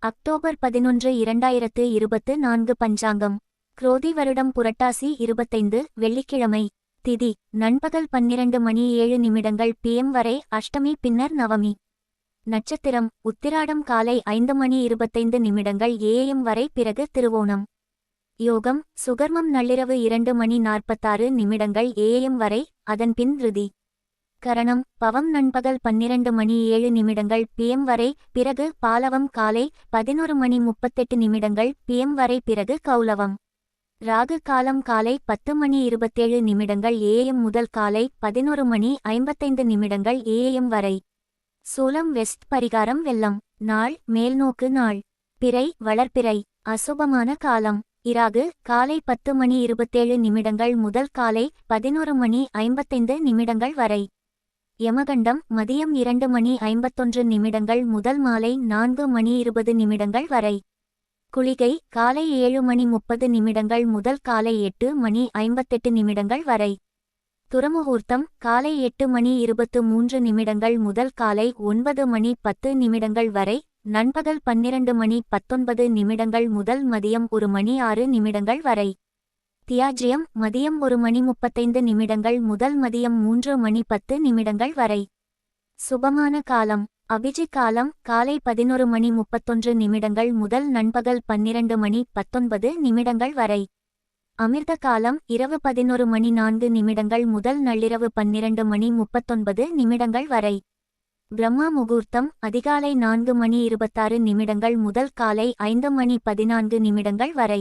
October பதினொன்று இரண்டாயிரத்து இருபத்து நான்கு பஞ்சாங்கம். குரோதி வருடம் புரட்டாசி இருபத்தைந்து வெள்ளிக்கிழமை. திதி நண்பகல் பன்னிரண்டு மணி ஏழு நிமிடங்கள் பிஎம் வரை அஷ்டமி பின்னர் நவமி. நட்சத்திரம் உத்திராடம் காலை ஐந்து மணி இருபத்தைந்து நிமிடங்கள் ஏஎம் வரை பிறகு திருவோணம். யோகம் சுகர்மம் நள்ளிரவு இரண்டு மணி நாற்பத்தாறு நிமிடங்கள் ஏஎம் வரை அதன்பின் ருதி. கரணம் பவம் நண்பகல் பன்னிரண்டு மணி ஏழு நிமிடங்கள் பிஎம் வரை பிறகு பாலவம் காலை பதினொரு மணி முப்பத்தெட்டு நிமிடங்கள் பிஎம் வரை பிறகு கௌலவம். ராகு காலம் காலை பத்து மணி இருபத்தேழு நிமிடங்கள் ஏஎம் முதல் காலை பதினொரு மணி ஐம்பத்தைந்து நிமிடங்கள் ஏஎம் வரை. சூலம் வெஸ்ட் பரிகாரம் வெள்ளம் நாள் மேல்நோக்கு நாள். பிறை வளர்ப்பிறை அசுபமான காலம். இராகு காலை பத்து மணி இருபத்தேழு நிமிடங்கள் முதல் காலை பதினொரு மணி ஐம்பத்தைந்து நிமிடங்கள் வரை. யமகண்டம் மதியம் இரண்டு மணி ஐம்பத்தொன்று நிமிடங்கள் முதல் மாலை நான்கு மணி இருபது நிமிடங்கள் வரை. குளிகை காலை ஏழு மணி முப்பது நிமிடங்கள் முதல் காலை எட்டு மணி ஐம்பத்தெட்டு நிமிடங்கள் வரை. துறமுகூர்த்தம் காலை எட்டு மணி இருபத்து மூன்று நிமிடங்கள் முதல் காலை ஒன்பது மணி பத்து நிமிடங்கள் வரை. நண்பகல் பன்னிரண்டு மணி பத்தொன்பது நிமிடங்கள் முதல் மதியம் ஒரு மணி ஆறு நிமிடங்கள் வரை. தியாஜ்யம் மதியம் ஒரு மணி முப்பத்தைந்து நிமிடங்கள் முதல் மதியம் மூன்று மணி பத்து நிமிடங்கள் வரை. சுபமான காலம் அபிஜி காலம் காலை பதினொரு மணி முப்பத்தொன்று நிமிடங்கள் முதல் நண்பகல் பன்னிரண்டு மணி பத்தொன்பது நிமிடங்கள் வரை. அமிர்த காலம் இரவு பதினொரு மணி நான்கு நிமிடங்கள் முதல் நள்ளிரவு பன்னிரண்டு மணி முப்பத்தொன்பது நிமிடங்கள் வரை. பிரம்மா முகூர்த்தம் அதிகாலை நான்கு மணி இருபத்தாறு நிமிடங்கள் முதல் காலை ஐந்து மணி பதினான்கு நிமிடங்கள் வரை.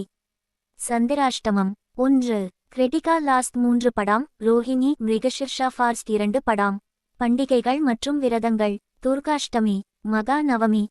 சந்திராஷ்டமம் ஒன்று கிரிட்டிகா லாஸ்ட் மூன்று படாம் ரோஹிணி மிருகஷிர்ஷா ஃபார்ஸ்ட் இரண்டு படாம். பண்டிகைகள் மற்றும் விரதங்கள். துர்காஷ்டமி மகா நவமி.